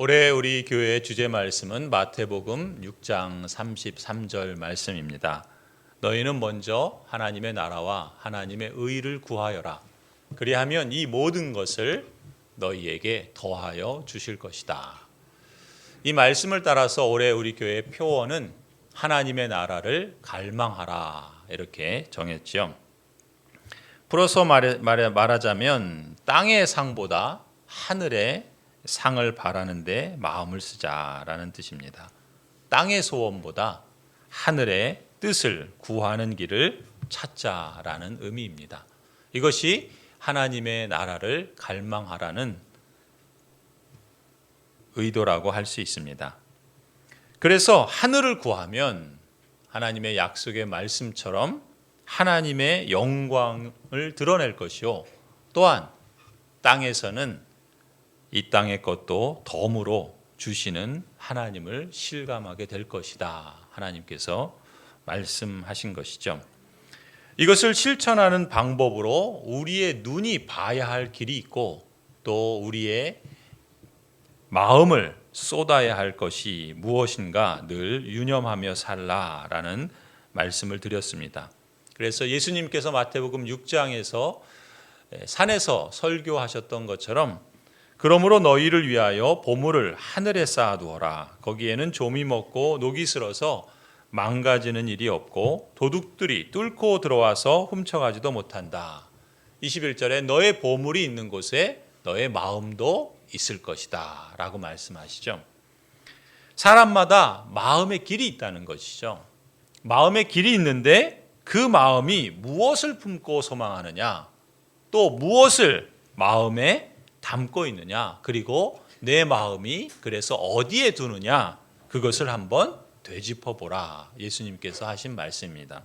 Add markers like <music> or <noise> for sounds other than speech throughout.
올해 우리 교회 주제 말씀은 마태복음 6장 33절 말씀입니다. 너희는 먼저 하나님의 나라와 하나님의 의를 구하여라. 그리하면 이 모든 것을 너희에게 더하여 주실 것이다. 이 말씀을 따라서 올해 우리 교회 표어는 하나님의 나라를 갈망하라 이렇게 정했죠. 풀어서 말해, 말해, 말하자면 땅의 상보다 하늘의 상을 바라는데 마음을 쓰자라는 뜻입니다. 땅의 소원보다 하늘의 뜻을 구하는 길을 찾자라는 의미입니다. 이것이 하나님의 나라를 갈망하라는 의도라고 할 수 있습니다. 그래서 하늘을 구하면 하나님의 약속의 말씀처럼 하나님의 영광을 드러낼 것이요. 또한 땅에서는 이 땅의 것도 덤으로 주시는 하나님을 실감하게 될 것이다. 하나님께서 말씀하신 것이죠. 이것을 실천하는 방법으로 우리의 눈이 봐야 할 길이 있고 또 우리의 마음을 쏟아야 할 것이 무엇인가 늘 유념하며 살라라는 말씀을 드렸습니다. 그래서 예수님께서 마태복음 6장에서 산에서 설교하셨던 것처럼 그러므로 너희를 위하여 보물을 하늘에 쌓아두어라. 거기에는 좀이 먹고 녹이 슬어서 망가지는 일이 없고 도둑들이 뚫고 들어와서 훔쳐가지도 못한다. 21절에 너의 보물이 있는 곳에 너의 마음도 있을 것이다. 라고 말씀하시죠. 사람마다 마음의 길이 있다는 것이죠. 마음의 길이 있는데 그 마음이 무엇을 품고 소망하느냐, 또 무엇을 마음에 담고 있느냐, 그리고 내 마음이 그래서 어디에 두느냐, 그것을 한번 되짚어 보라. 예수님께서 하신 말씀입니다.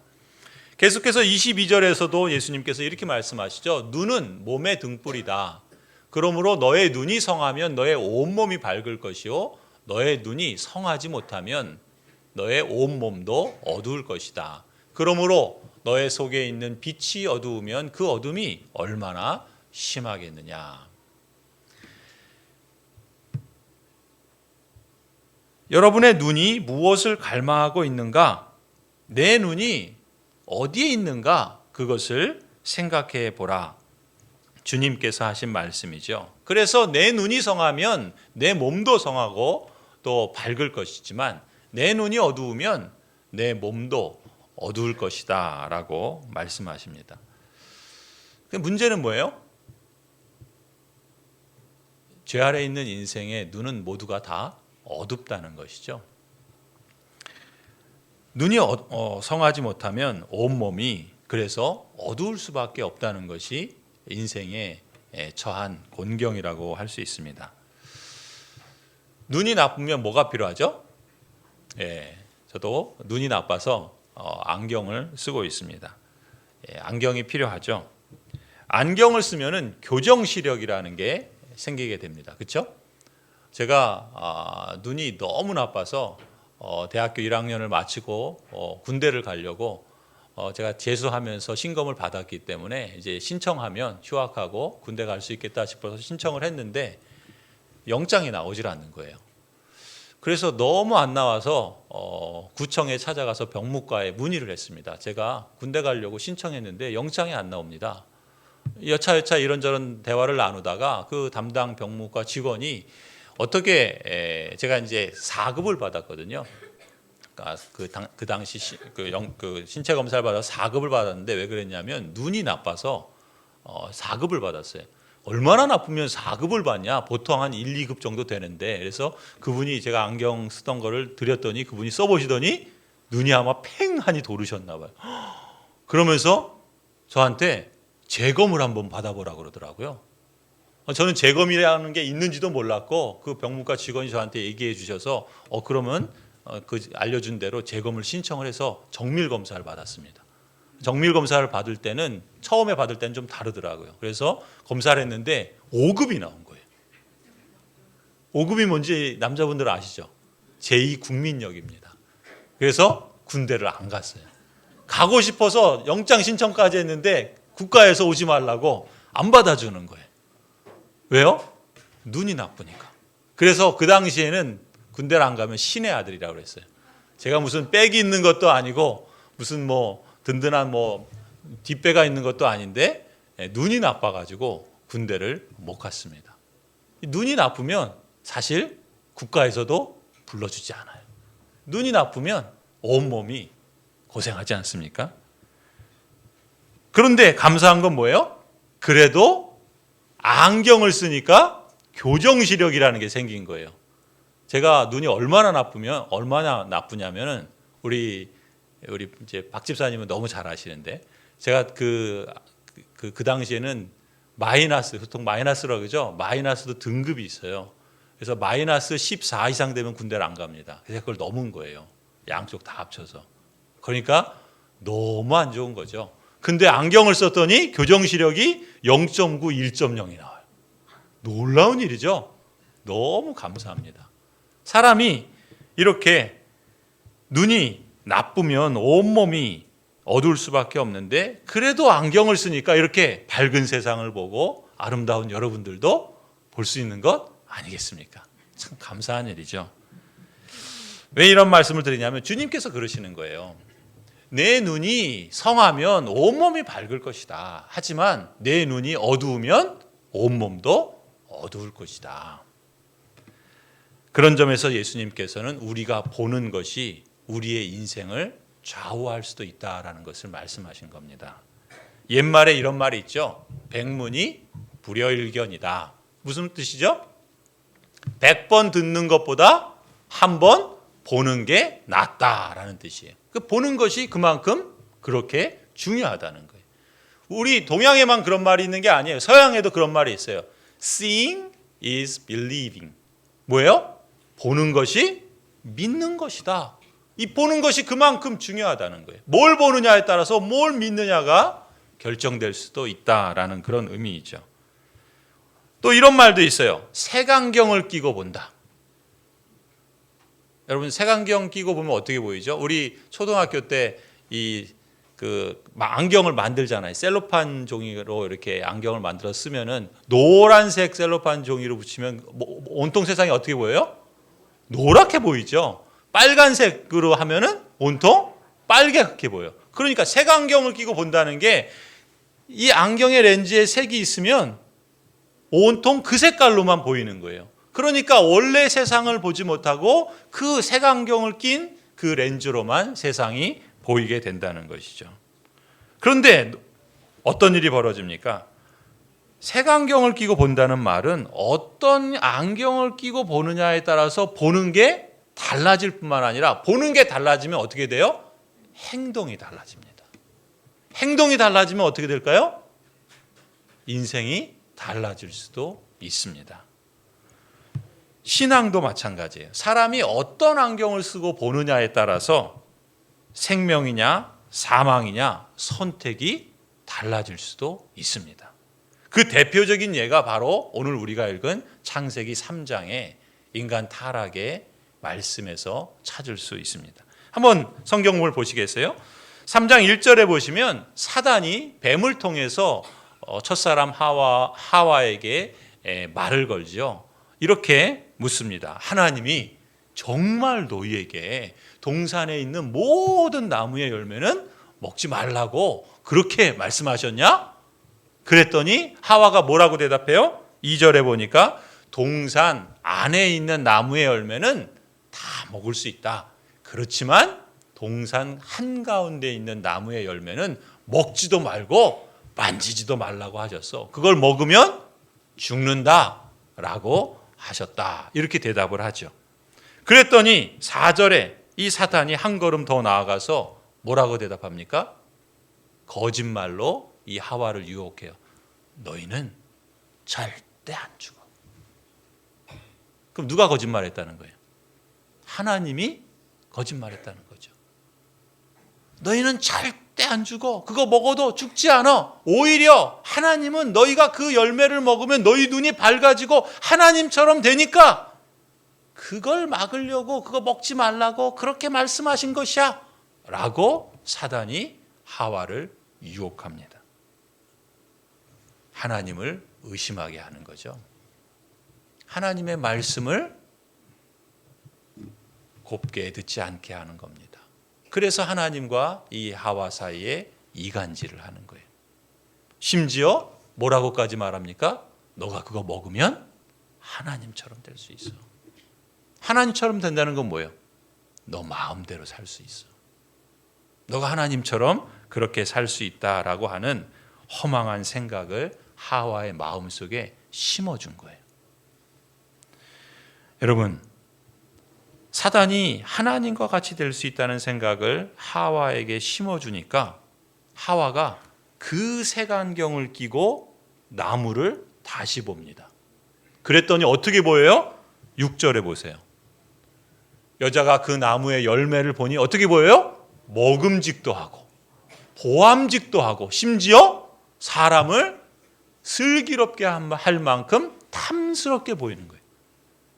계속해서 22절에서도 예수님께서 이렇게 말씀하시죠. 눈은 몸의 등불이다. 그러므로 너의 눈이 성하면 너의 온몸이 밝을 것이요. 너의 눈이 성하지 못하면 너의 온몸도 어두울 것이다. 그러므로 너의 속에 있는 빛이 어두우면 그 어둠이 얼마나 심하겠느냐. 여러분의 눈이 무엇을 갈망하고 있는가? 내 눈이 어디에 있는가? 그것을 생각해 보라. 주님께서 하신 말씀이죠. 그래서 내 눈이 성하면 내 몸도 성하고 또 밝을 것이지만 내 눈이 어두우면 내 몸도 어두울 것이다 라고 말씀하십니다. 문제는 뭐예요? 죄 아래 있는 인생의 눈은 모두가 다 어둡다는 것이죠. 눈이 어, 어, 성하지 못하면 온몸이 그래서 어두울 수밖에 없다는 것이 인생의 처한 곤경이라고 할 수 있습니다. 눈이 나쁘면 뭐가 필요하죠? 예, 저도 눈이 나빠서 어, 안경을 쓰고 있습니다. 예, 안경이 필요하죠. 안경을 쓰면은 교정 시력이라는 게 생기게 됩니다. 그렇죠? 제가 아, 눈이 너무 나빠서 어, 대학교 1학년을 마치고 어, 군대를 가려고 어, 제가 재수하면서 신검을 받았기 때문에 이제 신청하면 휴학하고 군대 갈 수 있겠다 싶어서 신청을 했는데 영장이 나오질 않는 거예요. 그래서 너무 안 나와서 어, 구청에 찾아가서 병무과에 문의를 했습니다. 제가 군대 가려고 신청했는데 영장이 안 나옵니다. 여차여차 이런저런 대화를 나누다가 그 담당 병무과 직원이 어떻게 에, 제가 이제 4급을 받았거든요. 그러니까 그, 당, 그 당시 시, 그, 영, 그 신체 검사를 받아서 4급을 받았는데 왜 그랬냐면 눈이 나빠서 어, 4급을 받았어요. 얼마나 나쁘면 4급을 받냐? 보통 한 1, 2급 정도 되는데 그래서 그분이 제가 안경 쓰던 거를 드렸더니 그분이 써보시더니 눈이 아마 팽하니 도르셨나 봐요. <gasps> 그러면서 저한테 재검을 한번 받아보라 그러더라고요. 저는 재검이라는 게 있는지도 몰랐고 그 병무과 직원이 저한테 얘기해 주셔서 어 그러면 어, 그 알려준 대로 재검을 신청을 해서 정밀 검사를 받았습니다. 정밀 검사를 받을 때는 처음에 받을 때는 좀 다르더라고요. 그래서 검사를 했는데 5급이 나온 거예요. 5급이 뭔지 남자분들 아시죠? 제2 국민역입니다. 그래서 군대를 안 갔어요. 가고 싶어서 영장 신청까지 했는데 국가에서 오지 말라고 안 받아주는 거예요. 왜요? 눈이 나쁘니까. 그래서 그 당시에는 군대를 안 가면 신의 아들이라고 그랬어요. 제가 무슨 백이 있는 것도 아니고 무슨 뭐 든든한 뭐 뒷배가 있는 것도 아닌데 예, 눈이 나빠가지고 군대를 못 갔습니다. 이 눈이 나쁘면 사실 국가에서도 불러주지 않아요. 눈이 나쁘면 온 몸이 고생하지 않습니까? 그런데 감사한 건 뭐예요? 그래도 안경을 쓰니까 교정 시력이라는 게 생긴 거예요. 제가 눈이 얼마나 나쁘면 얼마나 나쁘냐면은 우리 우리 이제 박 집사님은 너무 잘 아시는데 제가 그 그, 그 당시에는 마이너스 보통 마이너스라고 그러죠. 마이너스도 등급이 있어요. 그래서 마이너스 14 이상 되면 군대를 안 갑니다. 그래서 그걸 넘은 거예요. 양쪽 다 합쳐서. 그러니까 너무 안 좋은 거죠. 근데 안경을 썼더니 교정 시력이 0.9, 1.0이 나와요. 놀라운 일이죠. 너무 감사합니다. 사람이 이렇게 눈이 나쁘면 온몸이 어두울 수밖에 없는데 그래도 안경을 쓰니까 이렇게 밝은 세상을 보고 아름다운 여러분들도 볼 수 있는 것 아니겠습니까? 참 감사한 일이죠. 왜 이런 말씀을 드리냐면 주님께서 그러시는 거예요. 내 눈이 성하면 온몸이 밝을 것이다. 하지만 내 눈이 어두우면 온몸도 어두울 것이다. 그런 점에서 예수님께서는 우리가 보는 것이 우리의 인생을 좌우할 수도 있다라는 것을 말씀하신 겁니다. 옛말에 이런 말이 있죠. 백문이 불여일견이다. 무슨 뜻이죠? 백 번 듣는 것보다 한 번 보는 게 낫다라는 뜻이에요. 그 보는 것이 그만큼 그렇게 중요하다는 거예요. 우리 동양에만 그런 말이 있는 게 아니에요. 서양에도 그런 말이 있어요. Seeing is believing. 뭐예요? 보는 것이 믿는 것이다. 이 보는 것이 그만큼 중요하다는 거예요. 뭘 보느냐에 따라서 뭘 믿느냐가 결정될 수도 있다라는 그런 의미이죠. 또 이런 말도 있어요. 색안경을 끼고 본다. 여러분 색안경 끼고 보면 어떻게 보이죠? 우리 초등학교 때 이 그 안경을 만들잖아요. 셀로판 종이로 이렇게 안경을 만들어 쓰면은 노란색 셀로판 종이로 붙이면 뭐, 온통 세상이 어떻게 보여요? 노랗게 보이죠. 빨간색으로 하면은 온통 빨갛게 보여. 그러니까 색안경을 끼고 본다는 게 이 안경의 렌즈에 색이 있으면 온통 그 색깔로만 보이는 거예요. 그러니까 원래 세상을 보지 못하고 그 색안경을 낀 그 렌즈로만 세상이 보이게 된다는 것이죠. 그런데 어떤 일이 벌어집니까? 색안경을 끼고 본다는 말은 어떤 안경을 끼고 보느냐에 따라서 보는 게 달라질 뿐만 아니라 보는 게 달라지면 어떻게 돼요? 행동이 달라집니다. 행동이 달라지면 어떻게 될까요? 인생이 달라질 수도 있습니다. 신앙도 마찬가지예요. 사람이 어떤 안경을 쓰고 보느냐에 따라서 생명이냐 사망이냐 선택이 달라질 수도 있습니다. 그 대표적인 예가 바로 오늘 우리가 읽은 창세기 3장의 인간 타락의 말씀에서 찾을 수 있습니다. 한번 성경을 보시겠어요? 3장 1절에 보시면 사단이 뱀을 통해서 어, 첫사람 하와 하와에게 말을 걸죠. 이렇게 묻습니다. 하나님이 정말 너희에게 동산에 있는 모든 나무의 열매는 먹지 말라고 그렇게 말씀하셨냐? 그랬더니 하와가 뭐라고 대답해요? 2절에 보니까 동산 안에 있는 나무의 열매는 다 먹을 수 있다. 그렇지만 동산 한가운데 있는 나무의 열매는 먹지도 말고 만지지도 말라고 하셨어. 그걸 먹으면 죽는다 라고 하셨다. 이렇게 대답을 하죠. 그랬더니 4절에 이 사탄이 한 걸음 더 나아가서 뭐라고 대답합니까? 거짓말로 이 하와를 유혹해요. 너희는 절대 안 죽어. 그럼 누가 거짓말했다는 거예요? 하나님이 거짓말했다는 거죠. 너희는 절대 안 죽어. 그거 먹어도 죽지 않아. 오히려 하나님은 너희가 그 열매를 먹으면 너희 눈이 밝아지고 하나님처럼 되니까 그걸 막으려고 그거 먹지 말라고 그렇게 말씀하신 것이야. 라고 사단이 하와를 유혹합니다. 하나님을 의심하게 하는 거죠. 하나님의 말씀을 곱게 듣지 않게 하는 겁니다. 그래서 하나님과 이 하와 사이에 이간질을 하는 거예요. 심지어 뭐라고까지 말합니까? 너가 그거 먹으면 하나님처럼 될 수 있어. 하나님처럼 된다는 건 뭐예요? 너 마음대로 살 수 있어. 너가 하나님처럼 그렇게 살 수 있다라고 하는 허망한 생각을 하와의 마음 속에 심어준 거예요. 여러분, 사단이 하나님과 같이 될 수 있다는 생각을 하와에게 심어주니까 하와가 그 색안경을 끼고 나무를 다시 봅니다. 그랬더니 어떻게 보여요? 6절에 보세요. 여자가 그 나무의 열매를 보니 어떻게 보여요? 먹음직도 하고 보암직도 하고 심지어 사람을 슬기롭게 할 만큼 탐스럽게 보이는 거예요.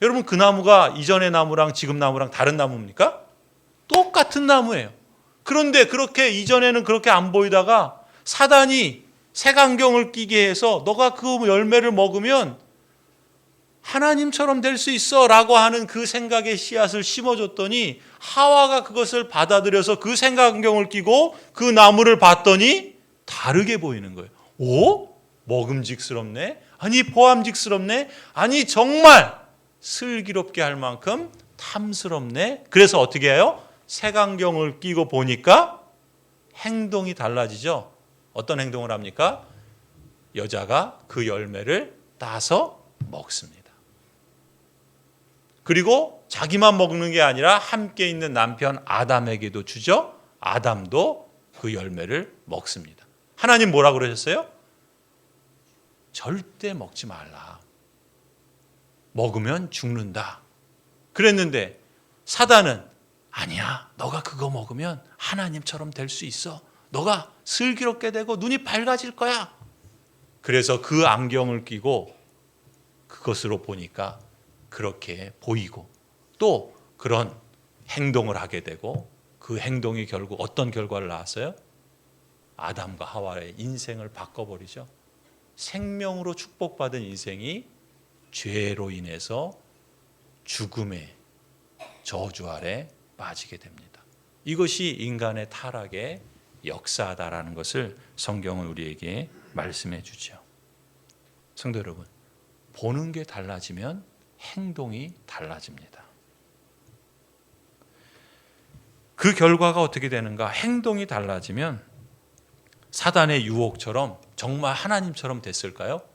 여러분 그 나무가 이전의 나무랑 지금 나무랑 다른 나무입니까? 똑같은 나무예요. 그런데 그렇게 이전에는 그렇게 안 보이다가 사단이 색안경을 끼게 해서 너가 그 열매를 먹으면 하나님처럼 될 수 있어 라고 하는 그 생각의 씨앗을 심어줬더니 하와가 그것을 받아들여서 그 색안경을 끼고 그 나무를 봤더니 다르게 보이는 거예요. 오? 먹음직스럽네? 아니, 보암직스럽네? 아니, 정말 슬기롭게 할 만큼 탐스럽네? 그래서 어떻게 해요? 색안경을 끼고 보니까 행동이 달라지죠? 어떤 행동을 합니까? 여자가 그 열매를 따서 먹습니다. 그리고 자기만 먹는 게 아니라 함께 있는 남편 아담에게도 주죠. 아담도 그 열매를 먹습니다. 하나님 뭐라 그러셨어요? 절대 먹지 말라. 먹으면 죽는다. 그랬는데 사단은 아니야. 너가 그거 먹으면 하나님처럼 될 수 있어. 너가 슬기롭게 되고 눈이 밝아질 거야. 그래서 그 안경을 끼고 그것으로 보니까 그렇게 보이고 또 그런 행동을 하게 되고 그 행동이 결국 어떤 결과를 낳았어요? 아담과 하와의 인생을 바꿔버리죠. 생명으로 축복받은 인생이 죄로 인해서 죽음의 저주 아래 빠지게 됩니다. 이것이 인간의 타락의 역사다라는 것을 성경은 우리에게 말씀해 주죠. 성도 여러분, 보는 게 달라지면 행동이 달라집니다. 그 결과가 어떻게 되는가? 행동이 달라지면 사단의 유혹처럼 정말 하나님처럼 됐을까요?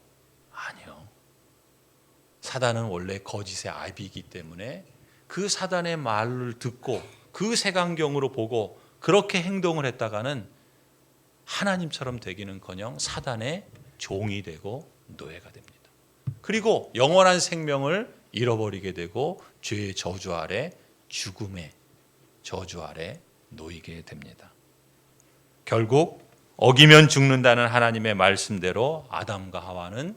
사단은 원래 거짓의 아비이기 때문에 그 사단의 말을 듣고 그 색안경으로 보고 그렇게 행동을 했다가는 하나님처럼 되기는커녕 사단의 종이 되고 노예가 됩니다. 그리고 영원한 생명을 잃어버리게 되고 죄의 저주 아래 죽음의 저주 아래 놓이게 됩니다. 결국 어기면 죽는다는 하나님의 말씀대로 아담과 하와는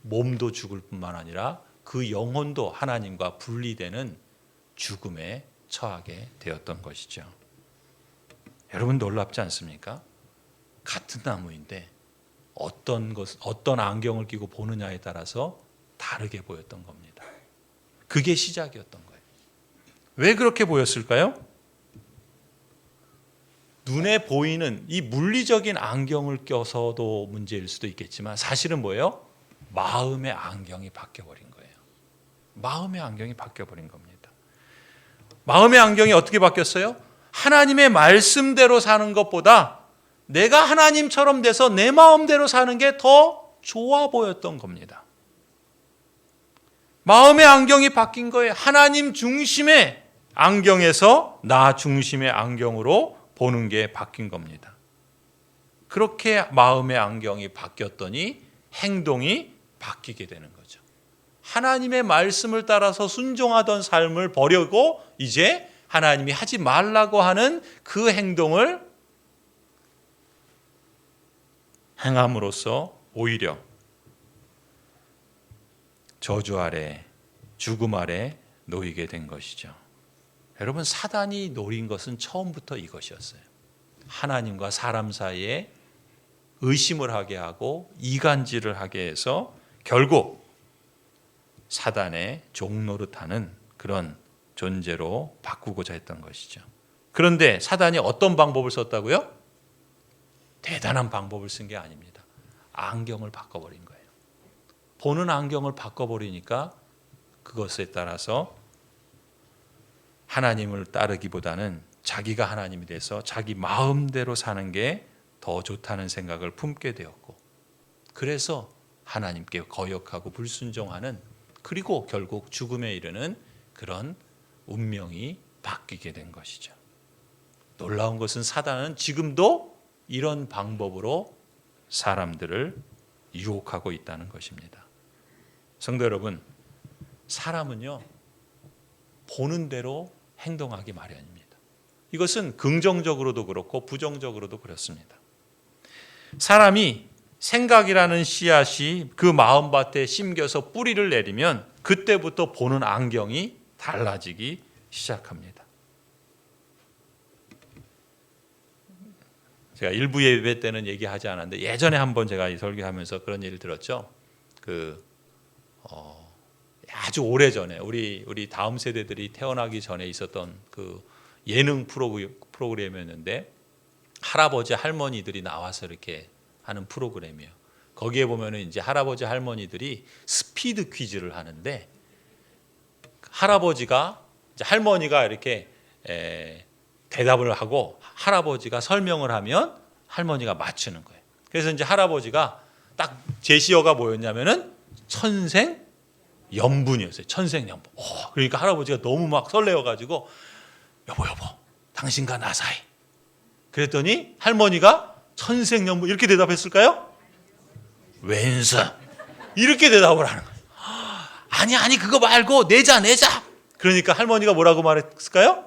몸도 죽을 뿐만 아니라 그 영혼도 하나님과 분리되는 죽음에 처하게 되었던 것이죠. 여러분 놀랍지 않습니까? 같은 나무인데 어떤 것 어떤 안경을 끼고 보느냐에 따라서 다르게 보였던 겁니다. 그게 시작이었던 거예요. 왜 그렇게 보였을까요? 눈에 보이는 이 물리적인 안경을 껴서도 문제일 수도 있겠지만 사실은 뭐예요? 마음의 안경이 바뀌어 버린 거예요. 마음의 안경이 바뀌어 버린 겁니다. 마음의 안경이 어떻게 바뀌었어요? 하나님의 말씀대로 사는 것보다 내가 하나님처럼 돼서 내 마음대로 사는 게 더 좋아 보였던 겁니다. 마음의 안경이 바뀐 거예요. 하나님 중심의 안경에서 나 중심의 안경으로 보는 게 바뀐 겁니다. 그렇게 마음의 안경이 바뀌었더니 행동이 바뀌게 되는 거죠. 하나님의 말씀을 따라서 순종하던 삶을 버리고 이제 하나님이 하지 말라고 하는 그 행동을 행함으로써 오히려 저주 아래 죽음 아래 놓이게 된 것이죠. 여러분 사단이 노린 것은 처음부터 이것이었어요. 하나님과 사람 사이에 의심을 하게 하고 이간질을 하게 해서 결국 사단의 종노릇하는 그런 존재로 바꾸고자 했던 것이죠. 그런데 사단이 어떤 방법을 썼다고요? 대단한 방법을 쓴 게 아닙니다. 안경을 바꿔버린 거예요. 보는 안경을 바꿔버리니까 그것에 따라서 하나님을 따르기보다는 자기가 하나님이 돼서 자기 마음대로 사는 게 더 좋다는 생각을 품게 되었고 그래서 하나님께 거역하고 불순종하는 그리고 결국 죽음에 이르는 그런 운명이 바뀌게 된 것이죠. 놀라운 것은 사단은 지금도 이런 방법으로 사람들을 유혹하고 있다는 것입니다. 성도 여러분, 사람은요, 보는 대로 행동하기 마련입니다. 이것은 긍정적으로도 그렇고 부정적으로도 그렇습니다. 사람이 생각이라는 씨앗이 그 마음밭에 심겨서 뿌리를 내리면 그때부터 보는 안경이 달라지기 시작합니다. 제가 일부 예배 때는 얘기하지 않았는데 예전에 한번 제가 이 설교하면서 그런 얘기를 들었죠. 그 어, 아주 오래 전에 우리 우리 다음 세대들이 태어나기 전에 있었던 그 예능 프로그, 프로그램이었는데 할아버지 할머니들이 나와서 이렇게 하는 프로그램이에요. 거기에 보면은 이제 할아버지 할머니들이 스피드 퀴즈를 하는데 할아버지가 이제 할머니가 이렇게 에, 대답을 하고 할아버지가 설명을 하면 할머니가 맞추는 거예요. 그래서 이제 할아버지가 딱 제시어가 뭐였냐면은 천생 연분이었어요. 천생 연분. 오, 그러니까 할아버지가 너무 막 설레어 가지고 여보 여보 당신과 나 사이. 그랬더니 할머니가 천생 연분 이렇게 대답했을까요? 왼수 이렇게 대답을 하는 거예요. 아니 아니 그거 말고 내자 내자. 그러니까 할머니가 뭐라고 말했을까요?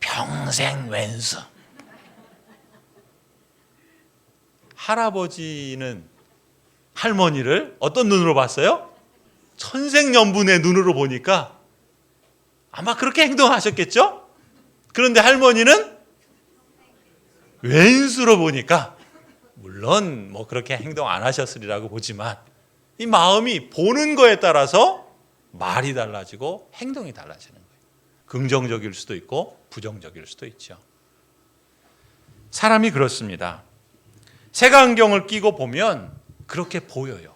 평생 왼수. 할아버지는 할머니를 어떤 눈으로 봤어요? 천생연분의 눈으로 보니까 아마 그렇게 행동하셨겠죠? 그런데 할머니는 왼수로 보니까 물론 뭐 그렇게 행동 안 하셨으리라고 보지만 이 마음이 보는 거에 따라서 말이 달라지고 행동이 달라지는 거예요. 긍정적일 수도 있고 부정적일 수도 있죠. 사람이 그렇습니다. 색안경을 끼고 보면 그렇게 보여요.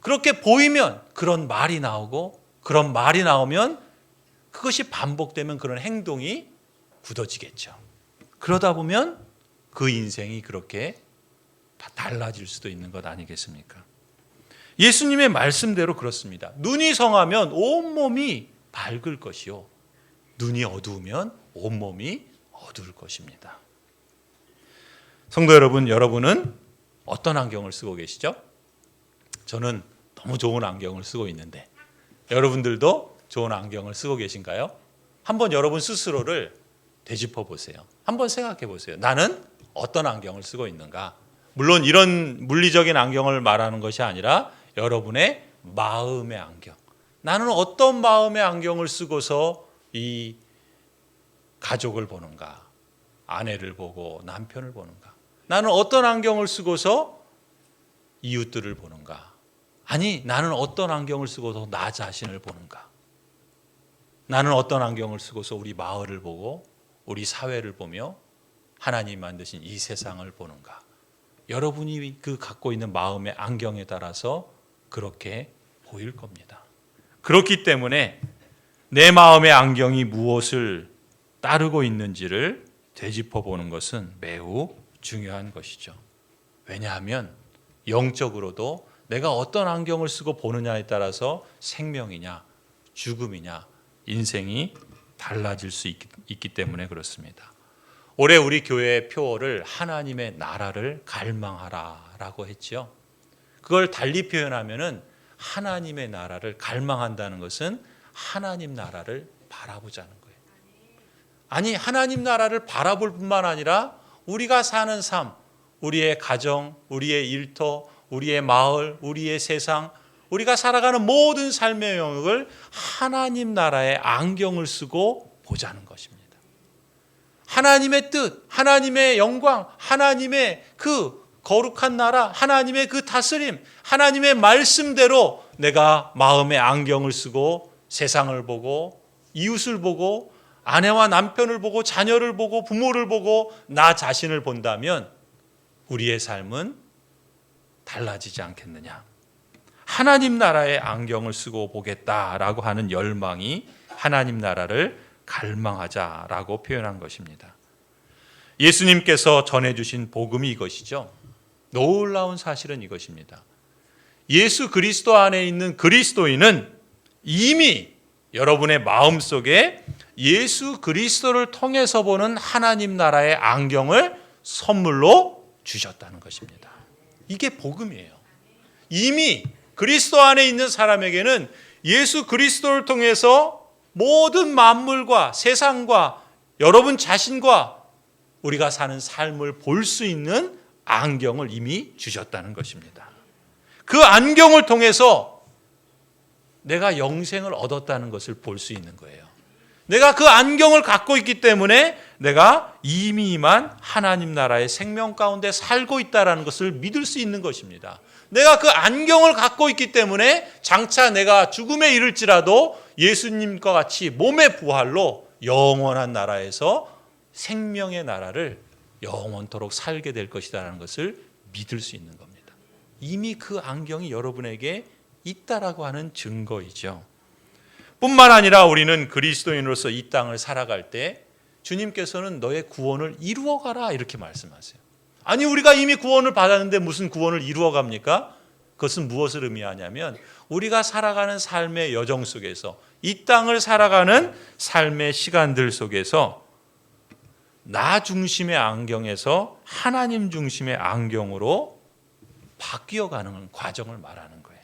그렇게 보이면 그런 말이 나오고 그런 말이 나오면 그것이 반복되면 그런 행동이 굳어지겠죠. 그러다 보면 그 인생이 그렇게 달라질 수도 있는 것 아니겠습니까? 예수님의 말씀대로 그렇습니다. 눈이 성하면 온몸이 밝을 것이요. 눈이 어두우면 온몸이 어두울 것입니다. 성도 여러분, 여러분은 어떤 안경을 쓰고 계시죠? 저는 너무 좋은 안경을 쓰고 있는데 여러분들도 좋은 안경을 쓰고 계신가요? 한번 여러분 스스로를 되짚어 보세요. 한번 생각해 보세요. 나는 어떤 안경을 쓰고 있는가? 물론 이런 물리적인 안경을 말하는 것이 아니라 여러분의 마음의 안경. 나는 어떤 마음의 안경을 쓰고서 이 가족을 보는가? 아내를 보고 남편을 보는가? 나는 어떤 안경을 쓰고서 이웃들을 보는가? 아니, 나는 어떤 안경을 쓰고서 나 자신을 보는가? 나는 어떤 안경을 쓰고서 우리 마을을 보고 우리 사회를 보며 하나님 만드신 이 세상을 보는가? 여러분이 그 갖고 있는 마음의 안경에 따라서 그렇게 보일 겁니다. 그렇기 때문에 내 마음의 안경이 무엇을 따르고 있는지를 되짚어 보는 것은 매우 중요한 것이죠. 왜냐하면 영적으로도 내가 어떤 안경을 쓰고 보느냐에 따라서 생명이냐, 죽음이냐, 인생이 달라질 수 있기, 있기 때문에 그렇습니다. 올해 우리 교회의 표어를 하나님의 나라를 갈망하라라고 했지요. 그걸 달리 표현하면은 하나님의 나라를 갈망한다는 것은 하나님 나라를 바라보자는 거예요. 아니 하나님 나라를 바라볼 뿐만 아니라 우리가 사는 삶, 우리의 가정, 우리의 일터, 우리의 마을, 우리의 세상, 우리가 살아가는 모든 삶의 영역을 하나님 나라의 안경을 쓰고 보자는 것입니다. 하나님의 뜻, 하나님의 영광, 하나님의 그 거룩한 나라, 하나님의 그 다스림, 하나님의 말씀대로 내가 마음의 안경을 쓰고 세상을 보고 이웃을 보고 아내와 남편을 보고 자녀를 보고 부모를 보고 나 자신을 본다면 우리의 삶은 달라지지 않겠느냐. 하나님 나라의 안경을 쓰고 보겠다라고 하는 열망이 하나님 나라를 갈망하자라고 표현한 것입니다. 예수님께서 전해주신 복음이 이것이죠. 놀라운 사실은 이것입니다. 예수 그리스도 안에 있는 그리스도인은 이미 여러분의 마음 속에 예수 그리스도를 통해서 보는 하나님 나라의 안경을 선물로 주셨다는 것입니다. 이게 복음이에요. 이미 그리스도 안에 있는 사람에게는 예수 그리스도를 통해서 모든 만물과 세상과 여러분 자신과 우리가 사는 삶을 볼 수 있는 안경을 이미 주셨다는 것입니다. 그 안경을 통해서 내가 영생을 얻었다는 것을 볼 수 있는 거예요. 내가 그 안경을 갖고 있기 때문에 내가 이미만 하나님 나라의 생명 가운데 살고 있다라는 것을 믿을 수 있는 것입니다. 내가 그 안경을 갖고 있기 때문에 장차 내가 죽음에 이를지라도 예수님과 같이 몸의 부활로 영원한 나라에서 생명의 나라를 영원토록 살게 될 것이다라는 것을 믿을 수 있는 겁니다. 이미 그 안경이 여러분에게 있다라고 하는 증거이죠. 뿐만 아니라 우리는 그리스도인으로서 이 땅을 살아갈 때 주님께서는 너의 구원을 이루어 가라 이렇게 말씀하세요. 아니 우리가 이미 구원을 받았는데 무슨 구원을 이루어 갑니까? 그것은 무엇을 의미하냐면 우리가 살아가는 삶의 여정 속에서 이 땅을 살아가는 삶의 시간들 속에서 나 중심의 안경에서 하나님 중심의 안경으로 바뀌어 가는 과정을 말하는 거예요.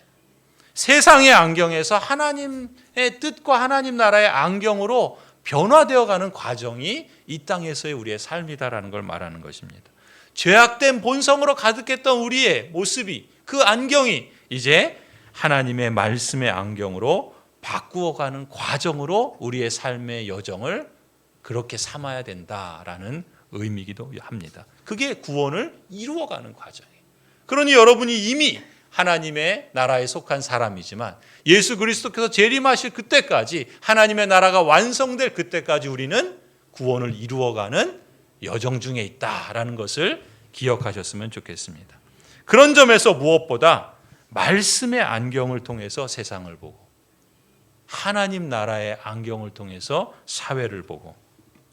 세상의 안경에서 하나님의 뜻과 하나님 나라의 안경으로 변화되어 가는 과정이 이 땅에서의 우리의 삶이다라는 걸 말하는 것입니다. 죄악된 본성으로 가득했던 우리의 모습이 그 안경이 이제 하나님의 말씀의 안경으로 바꾸어 가는 과정으로 우리의 삶의 여정을 그렇게 삼아야 된다라는 의미이기도 합니다. 그게 구원을 이루어 가는 과정이에요. 그러니 여러분이 이미 하나님의 나라에 속한 사람이지만 예수 그리스도께서 재림하실 그때까지 하나님의 나라가 완성될 그때까지 우리는 구원을 이루어가는 여정 중에 있다라는 것을 기억하셨으면 좋겠습니다. 그런 점에서 무엇보다 말씀의 안경을 통해서 세상을 보고 하나님 나라의 안경을 통해서 사회를 보고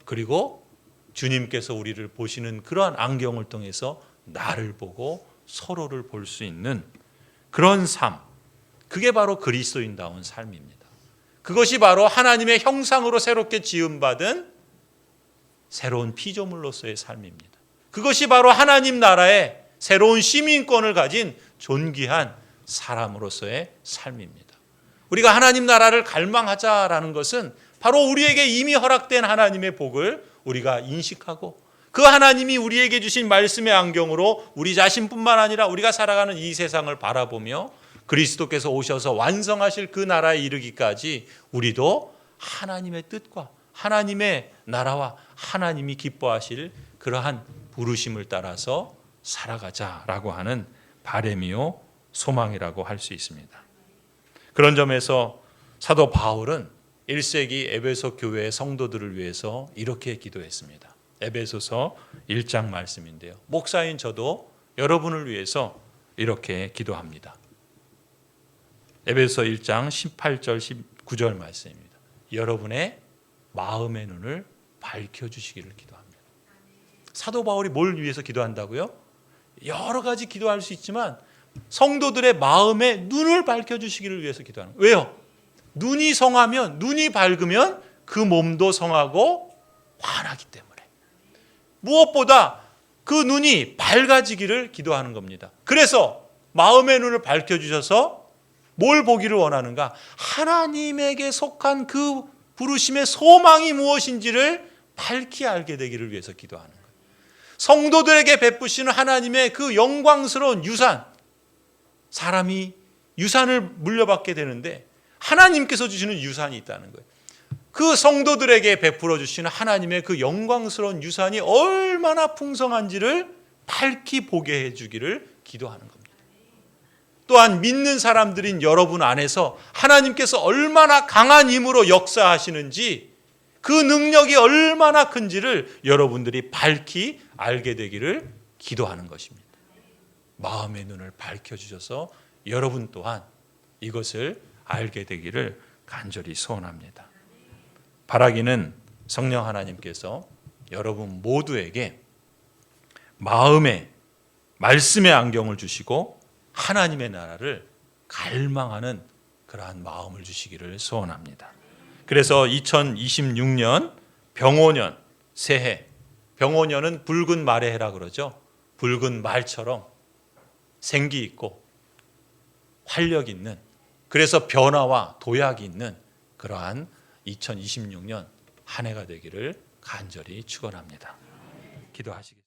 그리고 주님께서 우리를 보시는 그러한 안경을 통해서 나를 보고 서로를 볼 수 있는 그런 삶. 그게 바로 그리스도인다운 삶입니다. 그것이 바로 하나님의 형상으로 새롭게 지음받은 새로운 피조물로서의 삶입니다. 그것이 바로 하나님 나라의 새로운 시민권을 가진 존귀한 사람으로서의 삶입니다. 우리가 하나님 나라를 갈망하자라는 것은 바로 우리에게 이미 허락된 하나님의 복을 우리가 인식하고 그 하나님이 우리에게 주신 말씀의 안경으로 우리 자신뿐만 아니라 우리가 살아가는 이 세상을 바라보며 그리스도께서 오셔서 완성하실 그 나라에 이르기까지 우리도 하나님의 뜻과 하나님의 나라와 하나님이 기뻐하실 그러한 부르심을 따라서 살아가자라고 하는 바램이요 소망이라고 할 수 있습니다. 그런 점에서 사도 바울은 1세기 에베소 교회의 성도들을 위해서 이렇게 기도했습니다. 에베소서 1장 말씀인데요. 목사인 저도 여러분을 위해서 이렇게 기도합니다. 에베소 1장 18절 19절 말씀입니다. 여러분의 마음의 눈을 밝혀 주시기를 기도합니다. 사도 바울이 뭘 위해서 기도한다고요? 여러 가지 기도할 수 있지만 성도들의 마음의 눈을 밝혀 주시기를 위해서 기도하는 거예요. 왜요? 눈이 성하면 눈이 밝으면 그 몸도 성하고 환하기 때문에 무엇보다 그 눈이 밝아지기를 기도하는 겁니다. 그래서 마음의 눈을 밝혀 주셔서 뭘 보기를 원하는가? 하나님에게 속한 그 부르심의 소망이 무엇인지를 밝히 알게 되기를 위해서 기도하는. 성도들에게 베푸시는 하나님의 그 영광스러운 유산, 사람이 유산을 물려받게 되는데 하나님께서 주시는 유산이 있다는 거예요. 그 성도들에게 베풀어 주시는 하나님의 그 영광스러운 유산이 얼마나 풍성한지를 밝히 보게 해 주기를 기도하는 겁니다. 또한 믿는 사람들인 여러분 안에서 하나님께서 얼마나 강한 힘으로 역사하시는지 그 능력이 얼마나 큰지를 여러분들이 밝히 알게 되기를 기도하는 것입니다. 마음의 눈을 밝혀 주셔서 여러분 또한 이것을 알게 되기를 간절히 소원합니다. 바라기는 성령 하나님께서 여러분 모두에게 마음의 말씀의 안경을 주시고 하나님의 나라를 갈망하는 그러한 마음을 주시기를 소원합니다. 그래서 2026년 병오년 새해 병오년은 붉은 말의 해라 그러죠. 붉은 말처럼 생기 있고 활력 있는 그래서 변화와 도약이 있는 그러한 2026년 한 해가 되기를 간절히 축원합니다. 기도하시겠습니다.